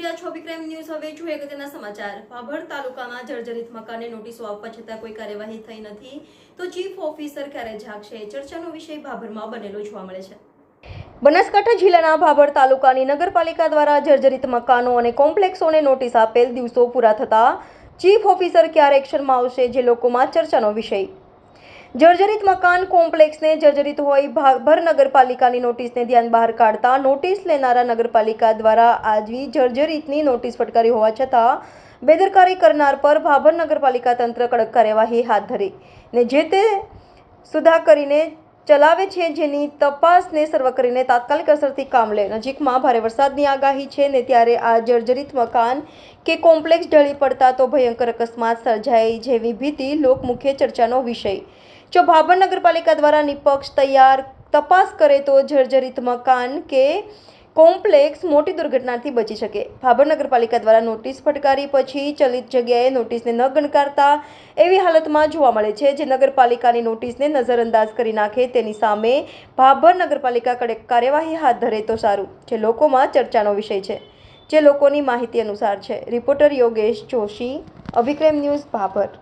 રહ્યા છો વિક્રમ ન્યૂઝ. હવે સમાચાર. ભાભર તાલુકામાં જર્જરિત મકાને નોટિસો આપવા છતાં કોઈ કાર્યવાહી થઈ નથી. તો ચીફ ઓફિસર ક્યારે જાગશે? ચર્ચાનો વિષય ભાભરમાં બનેલો જોવા મળે છે. બનાસકાંઠા જિલ્લાના ભાભર તાલુકાની નગરપાલિકા દ્વારા જર્જરિત મકાનો અને કોમ્પ્લેક્સોને નોટિસ આપેલ દિવસો પૂરા થતા ચીફ ઓફિસર ક્યારે એક્શનમાં આવશે જે લોકોમાં ચર્ચાનો વિષય? જર્જરિત મકાન કોમ્પ્લેક્સને જર્જરિત હોય ભાભર નગરપાલિકાની નોટિસને ધ્યાન બહાર કાઢતા નોટિસ લેનારા નગરપાલિકા દ્વારા આજવી જર્જરિતની નોટિસ ફટકારી હોવા છતાં બેદરકારી કરનાર પર ભાભર નગરપાલિકા તંત્ર કડક કાર્યવાહી હાથ ધરી ને જે તે સુધા કરીને ચલાવે છે જેની તપાસને સર્વ કરીને તાત્કાલિક અસરથી કામ લે. નજીકમાં ભારે વરસાદની આગાહી છે ને ત્યારે આ જર્જરિત મકાન કે કોમ્પ્લેક્સ ઢળી પડતા તો ભયંકર અકસ્માત સર્જાય જેવી ભીતિ લોકમુખ્ય ચર્ચાનો વિષય. જો ભાભર નગરપાલિકા દ્વારા નિપક્ષ તૈયાર તપાસ કરે તો જર્જરિત મકાન કે કોમ્પ્લેક્સ મોટી દુર્ઘટનાથી બચી શકે. ભાભર નગરપાલિકા દ્વારા નોટિસ ફટકારી પછી ચલિત જગ્યાએ નોટિસને ન ગણકારતા એવી હાલતમાં જોવા મળે છે, જે નગરપાલિકાની નોટિસને નજરઅંદાજ કરી નાખે તેની સામે ભાભર નગરપાલિકા કડક કાર્યવાહી હાથ ધરે તો સારું, જે લોકોમાં ચર્ચાનો વિષય છે, જે લોકોની માહિતી અનુસાર છે. Reporter Yogesh Joshi, Abhikram news Bhabhar.